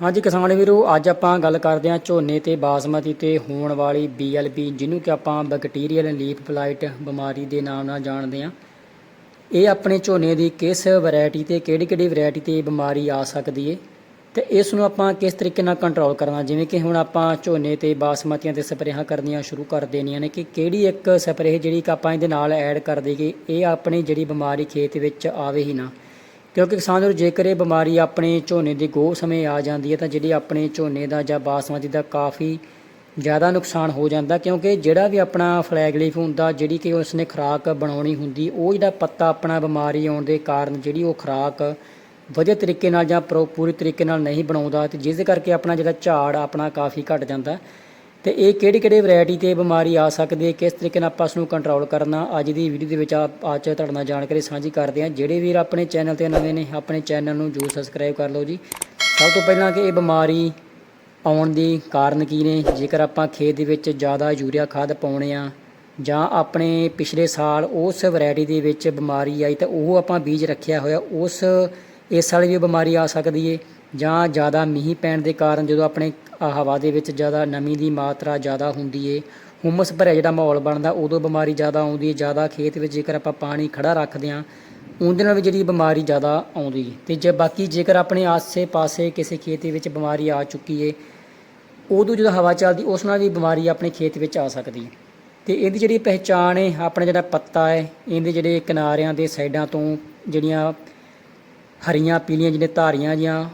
ਹਾਂਜੀ ਕਿਸਾਨ ਵੀਰੋ, ਅੱਜ ਆਪਾਂ ਗੱਲ ਕਰਦੇ ਹਾਂ ਝੋਨੇ ਤੇ ਬਾਸਮਤੀ ਤੇ ਹੋਣ ਵਾਲੀ BLB ਜਿਹਨੂੰ ਕਿ ਆਪਾਂ ਬੈਕਟੀਰੀਅਲ ਲੀਫ ਬਲਾਈਟ ਬਿਮਾਰੀ ਦੇ ਨਾਮ ਨਾਲ ਜਾਣਦੇ ਹਾਂ। ਇਹ ਆਪਣੇ ਝੋਨੇ ਦੀ ਕਿਸ ਵੈਰਾਈਟੀ ਤੇ, ਕਿਹੜੀ ਕਿਹੜੀ ਵੈਰਾਈਟੀ ਤੇ ਬਿਮਾਰੀ ਆ ਸਕਦੀ ਏ ਤੇ ਇਸ ਨੂੰ ਆਪਾਂ ਕਿਸ ਤਰੀਕੇ ਨਾਲ ਕੰਟਰੋਲ ਕਰਨਾ? ਜਿਵੇਂ ਕਿ ਹੁਣ ਆਪਾਂ ਝੋਨੇ ਤੇ ਬਾਸਮਤੀਆਂ ਤੇ ਸਪਰੇਹਾਂ ਕਰਨੀਆਂ ਸ਼ੁਰੂ ਕਰ ਦੇਣੀਆਂ ਨੇ ਕਿ ਕਿਹੜੀ ਇੱਕ ਸਪਰੇਹ ਜਿਹੜੀ ਕਿ ਆਪਾਂ ਇਹਦੇ ਨਾਲ ਐਡ ਕਰ ਦੇਈਏ, ਇਹ ਆਪਣੀ ਜਿਹੜੀ ਬਿਮਾਰੀ ਖੇਤ ਵਿੱਚ ਆਵੇ ਹੀ ਨਾ। ਕਿਉਂਕਿ ਕਿਸਾਨ ਵੀਰੋ ਜੇਕਰ ਇਹ ਬਿਮਾਰੀ ਆਪਣੇ ਝੋਨੇ ਦੇ ਗੋਹ ਸਮੇਂ ਆ ਜਾਂਦੀ ਹੈ ਤਾਂ ਜਿਹੜੀ ਆਪਣੇ ਝੋਨੇ ਦਾ ਜਾਂ ਬਾਸਮਤੀ ਦਾ ਕਾਫੀ ਜ਼ਿਆਦਾ ਨੁਕਸਾਨ ਹੋ ਜਾਂਦਾ ਕਿਉਂਕਿ ਜਿਹੜਾ ਵੀ ਆਪਣਾ ਫਲੈਗ ਲੀਫ ਹੁੰਦਾ, ਜਿਹੜੀ ਕਿ ਉਸਨੇ ਖੁਰਾਕ ਬਣਾਉਣੀ ਹੁੰਦੀ, ਉਹ ਜਿਹੜਾ ਪੱਤਾ ਆਪਣਾ ਬਿਮਾਰੀ ਆਉਣ ਦੇ ਕਾਰਨ ਜਿਹੜੀ ਉਹ ਖੁਰਾਕ ਵਧੀਆ ਤਰੀਕੇ ਨਾਲ ਜਾਂ ਪ੍ਰੋ- ਪੂਰੀ ਤਰੀਕੇ ਨਾਲ ਨਹੀਂ ਬਣਾਉਂਦਾ ਤੇ ਜਿਸ ਕਰਕੇ ਆਪਣਾ ਜਿਹੜਾ ਝਾੜ ਆਪਣਾ ਕਾਫੀ ਘਟ ਜਾਂਦਾ। ਤੇ ਇਹ ਕਿਹੜੀ ਕਿਹੜੀ ਵੈਰਾਈਟੀ ਤੇ ਬਿਮਾਰੀ ਆ ਸਕਦੀ ਹੈ, ਕਿਸ ਤਰੀਕੇ ਨਾਲ ਆਪਾਂ ਇਸ ਨੂੰ ਕੰਟਰੋਲ ਕਰਨਾ, ਅੱਜ ਦੀ ਵੀਡੀਓ ਦੇ ਵਿੱਚ ਆਪ ਅੱਜ ਤੁਹਾਡੇ ਨਾਲ ਜਾਣਕਾਰੀ ਸਾਂਝੀ ਕਰਦੇ ਹਾਂ। ਜਿਹੜੇ ਵੀਰ ਆਪਣੇ ਚੈਨਲ ਤੇ ਨਵੇਂ ਨੇ, ਆਪਣੇ ਚੈਨਲ ਨੂੰ ਜਰੂਰ ਸਬਸਕ੍ਰਾਈਬ ਕਰ ਲਓ ਜੀ। ਸਭ ਤੋਂ ਪਹਿਲਾਂ ਕਿ ਇਹ ਬਿਮਾਰੀ ਆਉਣ ਦੀ ਕਾਰਨ ਕੀ ਨੇ? ਜੇਕਰ ਆਪਾਂ ਖੇਤ ਦੇ ਵਿੱਚ ਜ਼ਿਆਦਾ ਯੂਰੀਆ ਖਾਦ ਪਾਉਣੇ ਆ, ਜਾਂ ਆਪਣੇ ਪਿਛਲੇ ਸਾਲ ਉਸ ਵੈਰਾਈਟੀ ਦੇ ਵਿੱਚ ਬਿਮਾਰੀ ਆਈ ਤਾਂ ਉਹ ਆਪਾਂ ਬੀਜ ਰੱਖਿਆ ਹੋਇਆ, ਉਸ ਇਸ ਸਾਲ ਵੀ ਬਿਮਾਰੀ ਆ ਸਕਦੀ ਏ, ਜਾਂ ਜ਼ਿਆਦਾ ਮੀਂਹ ਪੈਣ ਦੇ ਕਾਰਨ ਜਦੋਂ ਆਪਣੇ ਹਵਾ ਦੇ ਵਿੱਚ ਜ਼ਿਆਦਾ ਨਮੀ ਦੀ ਮਾਤਰਾ ਜ਼ਿਆਦਾ ਹੁੰਦੀ ਏ। ਹੁਮਸ ਭਰਿਆ ਜਿਹੜਾ ਮਾਹੌਲ ਬਣਦਾ, ਉਦੋਂ ਬਿਮਾਰੀ ਜ਼ਿਆਦਾ ਆਉਂਦੀ ਹੈ ਜ਼ਿਆਦਾ ਖੇਤ ਵਿੱਚ ਜੇਕਰ ਆਪਾਂ ਪਾਣੀ ਖੜਾ ਰੱਖਦੇ ਹਾਂ ਉਹਦੇ ਨਾਲ ਵੀ ਜਿਹੜੀ ਬਿਮਾਰੀ ਜ਼ਿਆਦਾ ਆਉਂਦੀ ਹੈ ਤੇ ਜੇ ਬਾਕੀ ਜੇਕਰ ਆਪਣੇ ਆਸੇ-ਪਾਸੇ ਕਿਸੇ ਖੇਤ ਵਿੱਚ ਬਿਮਾਰੀ ਆ ਚੁੱਕੀ ਏ, ਉਦੋਂ ਜਦੋਂ ਹਵਾ ਚੱਲਦੀ, ਉਸ ਨਾਲ ਵੀ ਬਿਮਾਰੀ ਆਪਣੇ ਖੇਤ ਵਿੱਚ ਆ ਸਕਦੀ ਹੈ ਤੇ ਇਹਦੀ ਜਿਹੜੀ ਪਹਿਚਾਣ ਹੈ ਆਪਣਾ ਜਿਹੜਾ ਪੱਤਾ ਹੈ ਇਹਦੇ ਜਿਹੜੇ ਕਿਨਾਰਿਆਂ ਦੇ ਸਾਈਡਾਂ ਤੋਂ ਜਿਹੜੀਆਂ ਹਰੀਆਂ ਪੀਲੀਆਂ ਜਿਹੜੀਆਂ ਧਾਰੀਆਂ ਜਾਂ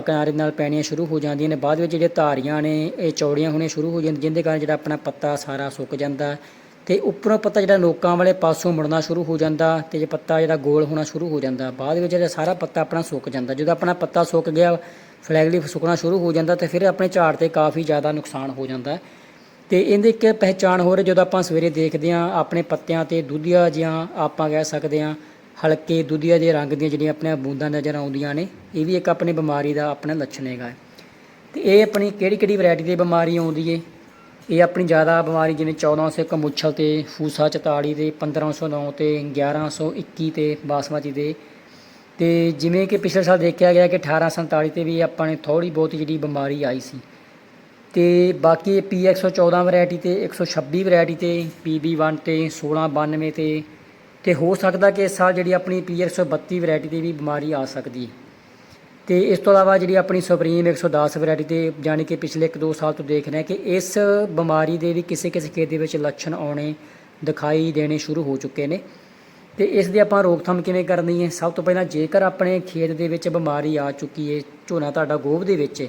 ਕਿਨਾਰੇ ਨਾਲ ਪੈਣੀਆਂ ਸ਼ੁਰੂ ਹੋ ਜਾਂਦੀਆਂ ਨੇ। ਬਾਅਦ ਵਿੱਚ ਜਿਹੜੇ ਧਾਰੀਆਂ ਨੇ, ਇਹ ਚੌੜੀਆਂ ਹੋਣੀਆਂ ਸ਼ੁਰੂ ਹੋ ਜਾਂਦੀਆਂ, ਜਿਹਦੇ ਕਾਰਨ ਜਿਹੜਾ ਆਪਣਾ ਪੱਤਾ ਸਾਰਾ ਸੁੱਕ ਜਾਂਦਾ। ਤੇ ਉੱਪਰੋਂ ਪੱਤਾ ਜਿਹੜਾ ਨੋਕਾਂ ਵਾਲੇ ਪਾਸੋਂ ਮੁੜਨਾ ਸ਼ੁਰੂ ਹੋ ਜਾਂਦਾ ਤੇ ਜੇ ਪੱਤਾ ਜਿਹੜਾ ਗੋਲ ਹੋਣਾ ਸ਼ੁਰੂ ਹੋ ਜਾਂਦਾ, ਬਾਅਦ ਵਿੱਚ ਜਿਹੜਾ ਸਾਰਾ ਪੱਤਾ ਆਪਣਾ ਸੁੱਕ ਜਾਂਦਾ। ਜਦੋਂ ਆਪਣਾ ਪੱਤਾ ਸੁੱਕ ਗਿਆ, ਫਲੈਗ ਲੀਫ ਸੁੱਕਣਾ ਸ਼ੁਰੂ ਹੋ ਜਾਂਦਾ ਤੇ ਫਿਰ ਆਪਣੇ ਝਾੜ ਤੇ ਕਾਫੀ ਜ਼ਿਆਦਾ ਨੁਕਸਾਨ ਹੋ ਜਾਂਦਾ। ਹੈ। ਤੇ ਇਹਦੀ ਇੱਕ ਪਹਿਚਾਣ ਹੋ ਰਹੀ ਜਦੋਂ ਆਪਾਂ ਸਵੇਰੇ ਦੇਖਦੇ ਹਾਂ, ਆਪਣੇ ਪੱਤਿਆਂ ਤੇ ਦੁੱਧੀਆ ਜਿਹਾ ਆਪਾਂ ਕਹਿ ਸਕਦੇ ਹਾਂ ਹਲਕੇ ਦੁੱਧੀਆ ਜਿਹੇ ਰੰਗ ਦੀਆਂ ਜਿਹੜੀਆਂ ਆਪਣੇ ਬੂੰਦਾਂ ਨਜ਼ਰ ਆਉਂਦੀਆਂ ਨੇ, ਇਹ ਵੀ ਇੱਕ ਆਪਣੀ ਬਿਮਾਰੀ ਦਾ ਆਪਣਾ ਲੱਛਣ ਹੈਗਾ। ਤੇ ਇਹ ਆਪਣੀ ਕਿਹੜੀ ਕਿਹੜੀ ਵੈਰਾਈਟੀ ਦੀ ਬਿਮਾਰੀ ਆਉਂਦੀ ਏ? ਇਹ ਆਪਣੀ ਜ਼ਿਆਦਾ ਬਿਮਾਰੀ ਜਿਵੇਂ 1401 ਮੁੱਛਲ ਤੇ ਫੂਸਾ 44 ਤੇ 1509 ਤੇ 1121 ਤੇ ਬਾਸਮਤੀ ਦੇ। ਤੇ ਜਿਵੇਂ ਕਿ ਪਿਛਲੇ ਸਾਲ ਦੇਖਿਆ ਗਿਆ ਕਿ 1847 ਤੇ ਵੀ ਆਪਾਂ ਨੇ ਥੋੜੀ ਬਹੁਤ ਜਿਹੜੀ ਬਿਮਾਰੀ ਆਈ ਸੀ। ਤੇ ਬਾਕੀ ਪੀ P114 ਵੈਰਾਈਟੀ ਤੇ 126 ਵੈਰਾਈਟੀ ਤੇ PB1 ਤੇ 1692 ਤੇ ਤੇ ਹੋ ਸਕਦਾ ਕਿ ਇਸ ਸਾਲ ਜਿਹੜੀ ਆਪਣੀ P132 ਵੈਰਾਈਟੀ ਦੀ ਵੀ ਬਿਮਾਰੀ ਆ ਸਕਦੀ ਹੈ। ਤੇ ਇਸ ਤੋਂ ਇਲਾਵਾ ਜਿਹੜੀ ਆਪਣੀ ਸੁਪਰੀਮ 110 ਵੈਰਾਈਟੀ ਤੇ ਜਾਣੀ ਕਿ ਪਿਛਲੇ 1-2 ਸਾਲ ਤੋਂ ਦੇਖ ਰਹੇ ਕਿ ਇਸ ਬਿਮਾਰੀ ਦੇ ਵੀ ਕਿਸੇ ਕਿਸੇ ਖੇਤ ਦੇ ਵਿੱਚ ਲੱਛਣ ਆਉਣੇ, ਦਿਖਾਈ ਦੇਣੇ ਸ਼ੁਰੂ ਹੋ ਚੁੱਕੇ ਨੇ। ਤੇ ਇਸ ਦੀ ਆਪਾਂ ਰੋਕਥਾਮ ਕਿਵੇਂ ਕਰਨੀ ਹੈ? ਸਭ ਤੋਂ ਪਹਿਲਾਂ ਜੇਕਰ ਆਪਣੇ ਖੇਤ ਦੇ ਵਿੱਚ ਬਿਮਾਰੀ ਆ ਚੁੱਕੀ ਹੈ, ਝੋਨਾ ਤੁਹਾਡਾ ਗੋਭ ਦੇ ਵਿੱਚ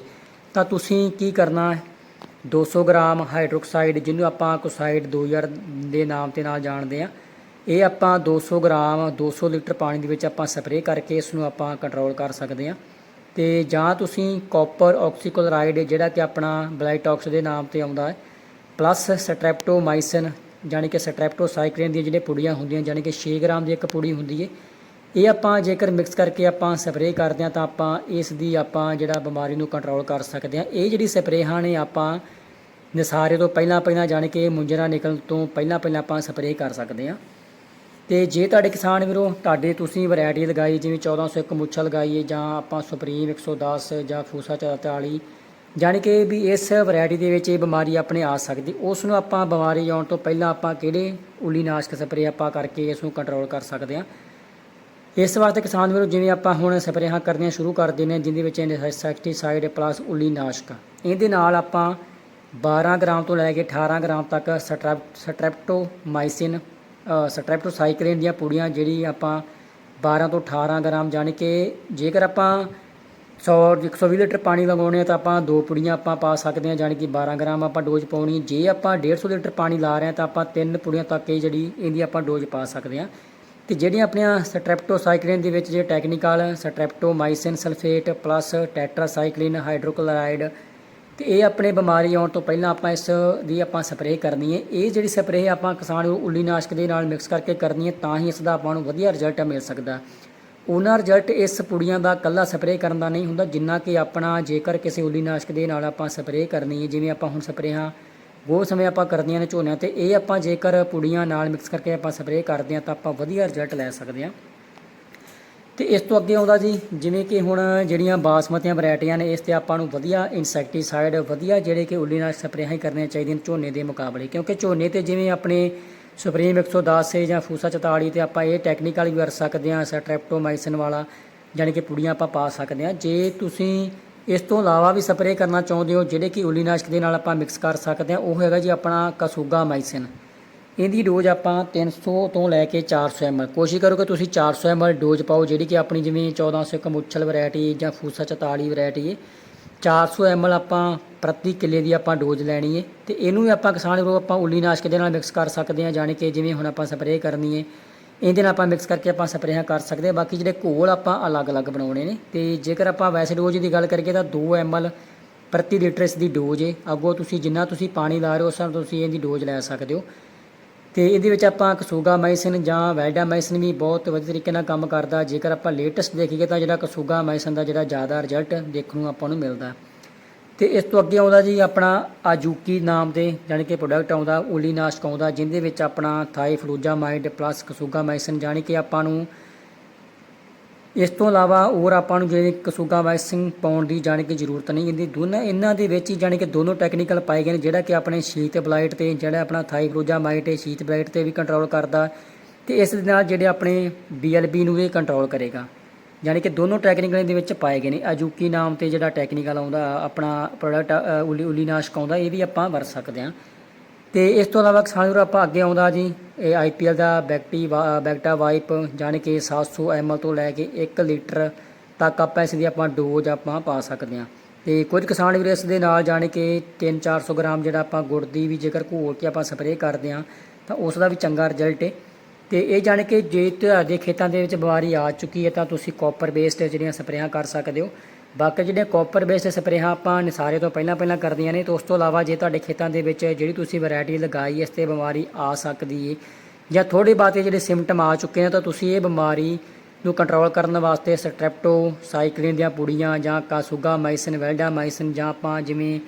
ਤਾਂ ਤੁਸੀਂ ਕੀ ਕਰਨਾ ਹੈ? 200 ਗ੍ਰਾਮ ਹਾਈਡਰੋਕਸਾਈਡ ਜਿਹਨੂੰ ਆਪਾਂ ਕੋਸਾਈਡ 2000 ਦੇ ਨਾਮ ਤੇ ਨਾਲ ਜਾਣਦੇ ਆ ਇਹ ਆਪਾਂ 200 ਗ੍ਰਾਮ 200 ਲੀਟਰ ਪਾਣੀ ਦੇ ਵਿੱਚ ਆਪਾਂ ਸਪਰੇਅ ਕਰਕੇ ਇਸ ਨੂੰ ਆਪਾਂ ਕੰਟਰੋਲ ਕਰ ਸਕਦੇ ਹਾਂ। ਤੇ ਜਾਂ ਤੁਸੀਂ ਕਾਪਰ ਆਕਸੀਕਲੋਰਾਈਡ ਜਿਹੜਾ ਕਿ ਆਪਣਾ ਬਲਾਈਟੌਕਸ ਦੇ ਨਾਮ ਤੇ ਆਉਂਦਾ ਹੈ ਪਲੱਸ ਸਟ੍ਰੈਪਟੋਮਾਈਸਿਨ ਜਾਣੀ ਕਿ ਸਟ੍ਰੈਪਟੋਸਾਈਕਲਿਨ ਦੀਆਂ ਜਿਹੜੀਆਂ ਪੁੜੀਆਂ ਹੁੰਦੀਆਂ, ਜਾਣੀ ਕਿ 6 ਗ੍ਰਾਮ ਦੀ ਇੱਕ ਪੁੜੀ ਹੁੰਦੀ ਹੈ, ਇਹ ਆਪਾਂ ਜੇਕਰ ਮਿਕਸ ਕਰਕੇ ਆਪਾਂ ਸਪਰੇਅ ਕਰਦੇ ਹਾਂ ਤਾਂ ਆਪਾਂ ਇਸ ਦੀ ਆਪਾਂ ਜਿਹੜਾ ਬਿਮਾਰੀ ਨੂੰ ਕੰਟਰੋਲ ਕਰ ਸਕਦੇ ਹਾਂ। ਇਹ ਜਿਹੜੀ ਸਪਰੇਹਾਂ ਨੇ ਆਪਾਂ ਨਿਸਾਰੇ ਤੋਂ ਪਹਿਲਾਂ ਪਹਿਲਾਂ ਜਾਣੀ ਕਿ ਮੁੰਜਰਾ ਨਿਕਲਣ ਤੋਂ ਪਹਿਲਾਂ ਪਹਿਲਾਂ ਆਪਾਂ ਸਪਰੇਅ ਕਰ ਸਕਦੇ ਹਾਂ। ਤੇ ਜੇ ਤੁਹਾਡੇ ਕਿਸਾਨ ਵੀਰੋ, ਤੁਹਾਡੇ ਤੁਸੀਂ ਵੈਰਾਈਟੀ ਲਗਾਈ, ਜਿਵੇਂ 1401 ਮੁੱਛਾ ਲਗਾਈ ਹੈ, ਜਾਂ ਆਪਾਂ ਸੁਪਰੀਮ 110 ਜਾਂ ਫੂਸਾ 44 ਜਾਣੀ ਕਿ ਵੀ ਇਸ ਵੈਰਾਈਟੀ ਦੇ ਵਿੱਚ ਇਹ ਬਿਮਾਰੀ ਆਪਣੇ ਆ ਸਕਦੀ। ਉਸ ਨੂੰ ਆਪਾਂ ਬਿਮਾਰੀ ਆਉਣ ਤੋਂ ਪਹਿਲਾਂ ਆਪਾਂ ਕਿਹੜੇ ਉਲੀਨਾਸ਼ਕ ਸਪਰੇਅ ਆਪਾਂ ਕਰਕੇ ਇਸ ਨੂੰ ਕੰਟਰੋਲ ਕਰ ਸਕਦੇ ਹਾਂ। ਇਸ ਵਾਸਤੇ ਕਿਸਾਨ ਵੀਰੋ, ਜਿਵੇਂ ਆਪਾਂ ਹੁਣ ਸਪਰੇਹਾਂ ਕਰਨੀਆਂ ਸ਼ੁਰੂ ਕਰਦੇ ਨੇ ਜਿੰਦੇ ਵਿੱਚ ਇਨਸੈਕਟੀਸਾਈਡ ਪਲੱਸ ਉਲੀਨਾਸ਼ਕ। ਇਹਦੇ ਨਾਲ ਆਪਾਂ 12 ਗ੍ਰਾਮ ਤੋਂ ਲੈ ਕੇ 18 ਗ੍ਰਾਮ ਤੱਕ ਸਟ੍ਰੈਪ ਸਟ੍ਰੈਪਟੋਮਾਈਸਿਨ ਸਟ੍ਰੈਪਟੋਸਾਈਕਲਿਨ ਦੀਆਂ ਪੁੜੀਆਂ ਜਿਹੜੀ ਆਪਾਂ 12 ਤੋਂ 18 ਗ੍ਰਾਮ ਜਾਣੀ ਕਿ ਜੇਕਰ ਆਪਾਂ 100 120 ਲੀਟਰ ਪਾਣੀ ਲਗਾਉਣੇ ਆ ਤਾਂ ਆਪਾਂ ਦੋ ਪੁੜੀਆਂ ਆਪਾਂ ਪਾ ਸਕਦੇ ਹਾਂ, ਜਾਣੀ ਕਿ 12 ਗ੍ਰਾਮ ਆਪਾਂ ਡੋਜ਼ ਪਾਉਣੀ। ਜੇ ਆਪਾਂ 150 ਲੀਟਰ ਪਾਣੀ ਲਾ ਰਹੇ ਹਾਂ ਤਾਂ ਆਪਾਂ ਤਿੰਨ ਪੁੜੀਆਂ ਤੱਕ ਇਹ ਜਿਹੜੀ ਇਹਦੀ ਆਪਾਂ ਡੋਜ਼ ਪਾ ਸਕਦੇ ਹਾਂ। ਤੇ ਜਿਹੜੀਆਂ ਆਪਣੀਆਂ ਸਟ੍ਰੈਪਟੋਸਾਈਕਲਿਨ ਦੇ ਵਿੱਚ ਜੇ technical streptomycin sulphate plus tetracycline hydrochloride ਤੇ ਇਹ ਆਪਣੇ ਬਿਮਾਰੀ ਆਉਣ ਤੋਂ ਪਹਿਲਾਂ ਆਪਾਂ ਇਸ ਦੀ ਆਪਾਂ ਸਪਰੇਅ ਕਰਨੀ ਹੈ। ਇਹ ਜਿਹੜੀ ਸਪਰੇਅ ਆਪਾਂ ਕਿਸਾਨ ਨੂੰ ਉਲੀਨਾਸ਼ਕ ਦੇ ਨਾਲ ਮਿਕਸ ਕਰਕੇ ਕਰਨੀ ਹੈ, ਤਾਂ ਹੀ ਇਸ ਦਾ ਆਪਾਂ ਨੂੰ ਵਧੀਆ ਰਿਜ਼ਲਟ ਮਿਲ ਸਕਦਾ। ਉਹਨਾਂ ਰਿਜ਼ਲਟ ਇਸ ਪੁੜੀਆਂ ਦਾ ਕੱਲਾ ਸਪਰੇਅ ਕਰਨ ਦਾ ਨਹੀਂ ਹੁੰਦਾ, ਜਿੰਨਾ ਕਿ ਆਪਣਾ ਜੇਕਰ ਕਿਸੇ ਉਲੀਨਾਸ਼ਕ ਦੇ ਨਾਲ ਆਪਾਂ ਸਪਰੇਅ ਕਰਨੀ ਹੈ, ਜਿਵੇਂ ਆਪਾਂ ਹੁਣ ਸਪਰੇਹਾਂ ਬਹੁਤ ਸਮੇਂ ਆਪਾਂ ਕਰਦੀਆਂ ਨੇ ਝੋਨਿਆਂ ਤੇ, ਇਹ ਆਪਾਂ ਜੇਕਰ ਪੁੜੀਆਂ ਨਾਲ ਮਿਕਸ ਕਰਕੇ ਆਪਾਂ ਸਪਰੇਅ ਕਰਦੇ ਹਾਂ, ਤਾਂ ਆਪਾਂ ਵਧੀਆ ਰਿਜ਼ਲਟ ਲੈ ਸਕਦੇ ਹਾਂ। ਤੇ ਇਸ ਤੋਂ ਅੱਗੇ ਆਉਂਦਾ ਜੀ, ਜਿਵੇਂ ਕਿ ਹੁਣ ਜਿਹੜੀਆਂ ਬਾਸਮਤੀਆਂ, ਵੈਰਾਈਟੀਆਂ ਨੇ, ਇਸ ਤੇ ਆਪਾਂ ਨੂੰ ਵਧੀਆ ਇਨਸੈਕਟੀਸਾਈਡ ਵਧੀਆ ਜਿਹੜੇ ਕਿ ਉੱਲੀ ਨਾਲ ਸਪਰੇਆਂ ਹੀ ਕਰਨੀਆਂ ਚਾਹੀਦੀਆਂ ਝੋਨੇ ਦੇ ਮੁਕਾਬਲੇ। ਕਿਉਂਕਿ ਝੋਨੇ ਤੇ ਜਿਵੇਂ ਆਪਣੇ ਸੁਪਰੀਮ 110 ਹੈ ਜਾਂ ਫੂਸਾ 44 ਤੇ ਆਪਾਂ ਇਹ ਟੈਕਨੀਕਲ ਵੀ ਵਰ ਸਕਦੇ ਹਾਂ ਸਟ੍ਰੈਪਟੋਮਾਈਸਿਨ ਵਾਲਾ, ਜਾਣੀ ਕਿ ਪੁੜੀਆਂ ਆਪਾਂ ਪਾ ਸਕਦੇ ਹਾਂ। ਜੇ ਤੁਸੀਂ ਇਸ ਤੋਂ ਇਲਾਵਾ ਵੀ ਸਪਰੇਅ ਕਰਨਾ ਚਾਹੁੰਦੇ ਹੋ, ਜਿਹੜੇ ਕਿ ਉਲੀਨਾਸ਼ਕ ਦੇ ਨਾਲ ਆਪਾਂ ਮਿਕਸ ਕਰ ਸਕਦੇ ਹਾਂ, ਉਹ ਹੈਗਾ ਜੀ ਆਪਣਾ ਕਸੂਗਾ ਮਾਈਸਿਨ। ਇਹਦੀ ਡੋਜ਼ ਆਪਾਂ 300 ਤੋਂ ਲੈ ਕੇ 400 ml ਕੋਸ਼ਿਸ਼ ਕਰੋ ਕਿ ਤੁਸੀਂ 400 ml ਡੋਜ਼ ਪਾਓ, ਜਿਹੜੀ ਕਿ ਆਪਣੀ ਜਿਵੇਂ 1400 ਕਮੁੱਛਲ ਵੈਰਾਈਟੀ ਜਾਂ ਫੂਸਾ 44 ਵੈਰਾਈਟੀ ਹੈ 400 ml ਆਪਾਂ ਪ੍ਰਤੀ ਕਿੱਲੇ ਦੀ ਆਪਾਂ ਡੋਜ਼ ਲੈਣੀ ਹੈ ਤੇ ਇਹਨੂੰ ਵੀ ਆਪਾਂ ਕਿਸਾਨ ਵੀਰੋ ਆਪਾਂ ਉਲੀਨਾਸ਼ਕ ਦੇ ਨਾਲ ਮਿਕਸ ਕਰ ਸਕਦੇ ਹਾਂ, ਜਾਣੀ ਕਿ ਜਿਵੇਂ ਹੁਣ ਆਪਾਂ ਸਪਰੇਅ ਕਰਨੀ ਹੈ ਇਹਦੇ ਨਾਲ ਆਪਾਂ ਮਿਕਸ ਕਰਕੇ ਆਪਾਂ ਸਪਰੇਹਾਂ ਕਰ ਸਕਦੇ ਹਾਂ। ਬਾਕੀ ਜਿਹੜੇ ਘੋਲ ਆਪਾਂ ਅਲੱਗ-ਅਲੱਗ ਬਣਾਉਣੇ ਨੇ ਤੇ ਜੇਕਰ ਆਪਾਂ ਵੈਸੇ ਡੋਜ਼ ਦੀ ਗੱਲ ਕਰੀਏ ਤਾਂ 2 ml ਪ੍ਰਤੀ ਲੀਟਰ ਇਸ ਦੀ ਡੋਜ਼ ਹੈ ਅੱਗੋਂ ਤੁਸੀਂ ਜਿੰਨਾ ਤੁਸੀਂ ਪਾਣੀ ਲਾ ਰਹੇ ਹੋ, ਉਸ ਹਿਸਾਬ ਤੁਸੀਂ ਇਹਦੀ ਡੋਜ਼ ਲੈ ਸਕਦੇ ਹੋ। ਤੇ ਇਹਦੇ ਵਿੱਚ ਆਪਾਂ ਕਸੂਗਾ ਮਾਈਸਿਨ ਜਾਂ ਵੈਲਡਾ ਮਾਈਸਿਨ ਵੀ ਬਹੁਤ ਵਧੀਆ ਤਰੀਕੇ ਨਾਲ ਕੰਮ ਕਰਦਾ। ਜੇਕਰ ਆਪਾਂ ਲੇਟੈਸਟ ਦੇਖੀਏ ਤਾਂ ਜਿਹੜਾ ਕਸੂਗਾ ਮਾਈਸਿਨ ਦਾ ਜਿਹੜਾ ਜ਼ਿਆਦਾ ਰਿਜ਼ਲਟ ਦੇਖਣ ਨੂੰ ਆਪਾਂ ਨੂੰ ਮਿਲਦਾ। ਤੇ ਇਸ ਤੋਂ ਅੱਗੇ ਆਉਂਦਾ ਜੀ ਆਪਣਾ ਆਜੂਕੀ ਨਾਮ ਦੇ, ਜਾਣੀ ਕਿ ਪ੍ਰੋਡਕਟ ਆਉਂਦਾ, ਓਲੀਨਾਸ਼ਕ ਆਉਂਦਾ ਜਿਹਦੇ ਵਿੱਚ ਆਪਣਾ ਥਾਈਫਲੂਜਾਮਾਈਡ ਪਲੱਸ ਕਸੂਗਾ ਮਾਈਸਿਨ ਜਾਣੀ ਕਿ ਆਪਾਂ ਨੂੰ ਇਸ ਤੋਂ ਇਲਾਵਾ ਹੋਰ ਆਪਾਂ ਨੂੰ ਜਿਹੜੇ ਕਸੂਗਾ ਮਾਈਸਿਨ ਪਾਉਣ ਦੀ ਜਾਣੀ ਕਿ ਜ਼ਰੂਰਤ ਨਹੀਂ ਇਹਦੀ ਦੋਨਾਂ, ਇਹਨਾਂ ਦੇ ਵਿੱਚ ਹੀ ਜਾਣੀ ਕਿ ਦੋਨੋਂ ਟੈਕਨੀਕਲ ਪਾਏ ਗਏ ਨੇ, ਜਿਹੜਾ ਕਿ ਆਪਣੇ ਸ਼ੀਤ ਬਲਾਈਟ ਤੇ, ਜਿਹੜਾ ਆਪਣਾ ਥਾਈਫਲੂਜਾਮਾਈਡ ਹੈ, ਸ਼ੀਤ ਬਲਾਈਟ ਤੇ ਵੀ ਕੰਟਰੋਲ ਕਰਦਾ ਤੇ ਇਸ ਦੇ ਨਾਲ ਜਿਹੜੇ ਆਪਣੇ ਬੀਐਲਬੀ ਨੂੰ ਵੀ ਕੰਟਰੋਲ ਕਰੇਗਾ। ਯਾਨੀ ਕਿ ਦੋਨੋਂ ਟੈਕਨੀਕਲ ਦੇ ਵਿੱਚ ਪਾਏ ਗਏ ਨੇ। ਅਜੂਕੀ ਨਾਮ ਤੇ ਜਿਹੜਾ ਟੈਕਨੀਕਲ ਆਉਂਦਾ, ਆਪਣਾ ਪ੍ਰੋਡਕਟ ਉਲੀ ਉਲੀਨਾਸ਼ਕ ਆਉਂਦਾ, ਇਹ ਵੀ ਆਪਾਂ ਵਰਤ ਸਕਦੇ ਹਾਂ। ਤੇ ਇਸ ਤੋਂ ਇਲਾਵਾ ਕਿਸਾਨ ਵੀਰੋ, ਆਪਾਂ ਅੱਗੇ ਆਉਂਦਾ ਜੀ, ਇਹ ਆਈਪੀਐਲ ਦਾ ਬੈਕਟੀ ਬੈਕਟਾ ਵਾਈਪ, ਜਾਣੀ ਕਿ 700 ml ਤੋਂ ਲੈ ਕੇ 1 ਲੀਟਰ ਤੱਕ ਆਪਾਂ ਇਸ ਦੀ ਆਪਾਂ ਡੋਜ਼ ਆਪਾਂ ਪਾ ਸਕਦੇ ਹਾਂ। ਤੇ ਕੁਝ ਕਿਸਾਨ ਵੀਰ ਇਸ ਦੇ ਨਾਲ ਜਾਣੀ ਕਿ 3-400 ਗ੍ਰਾਮ ਜਿਹੜਾ ਆਪਾਂ ਗੁੜ ਦੀ ਵੀ ਜੇਕਰ ਘੋਲ ਕੇ ਆਪਾਂ ਸਪਰੇਅ ਕਰਦੇ ਹਾਂ, ਤਾਂ ਉਸ ਦਾ ਵੀ ਚੰਗਾ ਰਿਜ਼ਲਟ ਹੈ ਤੇ ਇਹ ਜਾਣ ਕੇ ਜੇ ਤੁਹਾਡੇ ਖੇਤਾਂ ਦੇ ਵਿੱਚ ਬਿਮਾਰੀ ਆ ਚੁੱਕੀ ਹੈ, ਤਾਂ ਤੁਸੀਂ ਕਾਪਰ ਬੇਸਡ ਜਿਹੜੀਆਂ ਸਪਰੇਆਂ ਕਰ ਸਕਦੇ ਹੋ। ਬਾਕੀ ਜਿਹੜੇ ਕਾਪਰ ਬੇਸਡ ਸਪਰੇਹਾਂ ਆਪਾਂ ਨਿਸਾਰੇ ਤੋਂ ਪਹਿਲਾਂ ਪਹਿਲਾਂ ਕਰਦੀਆਂ ਨੇ, ਤੇ ਉਸ ਤੋਂ ਇਲਾਵਾ ਜੇ ਤੁਹਾਡੇ ਖੇਤਾਂ ਦੇ ਵਿੱਚ ਜਿਹੜੀ ਤੁਸੀਂ ਵੈਰਾਈਟੀ ਲਗਾਈ, ਇਸ ਤੇ ਬਿਮਾਰੀ ਆ ਸਕਦੀ ਹੈ ਜਾਂ ਥੋੜੀ ਬਾਤੇ ਜਿਹੜੇ ਸਿੰਪਟਮ ਆ ਚੁੱਕੇ ਨੇ, ਤਾਂ ਤੁਸੀਂ ਇਹ ਬਿਮਾਰੀ ਨੂੰ ਕੰਟਰੋਲ ਕਰਨ ਵਾਸਤੇ ਸਟ੍ਰੈਪਟੋ ਸਾਈਕਲਿਨ ਦੀਆਂ ਪੁੜੀਆਂ, ਜਾਂ ਕਾਸੂਗਾ ਮਾਈਸਨ, ਵੈਲਡਾ ਮਾਈਸਿਨ, ਜਾਂ ਆਪਾਂ ਜਿਵੇਂ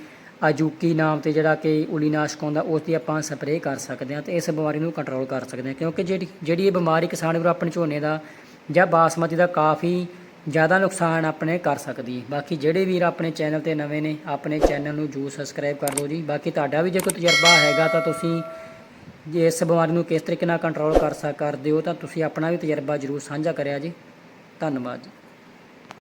ਅਜੂਕੀ ਨਾਮ ਤੇ ਜਿਹੜਾ ਕਿ ਉਲੀਨਾਸ਼ਕ ਆਉਂਦਾ, ਉਸ ਦੀ ਆਪਾਂ ਸਪਰੇਅ ਕਰ ਸਕਦੇ ਹਾਂ, ਤੇ ਇਸ ਬਿਮਾਰੀ ਨੂੰ ਕੰਟਰੋਲ ਕਰ ਸਕਦੇ ਹਾਂ, ਕਿਉਂਕਿ ਜਿਹੜੀ ਜਿਹੜੀ ਇਹ ਬਿਮਾਰੀ ਕਿਸਾਨ ਵੀਰੋ ਆਪਣੇ ਝੋਨੇ ਦਾ ਜਾਂ ਬਾਸਮਤੀ ਦਾ ਕਾਫੀ ਜ਼ਿਆਦਾ ਨੁਕਸਾਨ ਆਪਣੇ ਕਰ ਸਕਦੀ ਹੈ। ਬਾਕੀ ਜਿਹੜੇ ਵੀਰ ਆਪਣੇ ਚੈਨਲ ਤੇ ਨਵੇਂ ਨੇ, ਆਪਣੇ ਚੈਨਲ ਨੂੰ ਜਰੂਰ ਸਬਸਕ੍ਰਾਈਬ ਕਰ ਲਓ ਜੀ। ਬਾਕੀ ਤੁਹਾਡਾ ਵੀ ਜੇ ਕੋਈ ਤਜਰਬਾ ਹੈਗਾ ਤਾਂ ਤੁਸੀਂ ਜੇ ਇਸ ਬਿਮਾਰੀ ਨੂੰ ਕਿਸ ਤਰੀਕੇ ਨਾਲ ਕੰਟਰੋਲ ਕਰ ਸਕ ਕਰਦੇ ਹੋ ਤਾਂ ਤੁਸੀਂ ਆਪਣਾ ਵੀ ਤਜਰਬਾ ਜਰੂਰ ਸਾਂਝਾ ਕਰਿਆ ਜੀ। ਧੰਨਵਾਦ ਜੀ।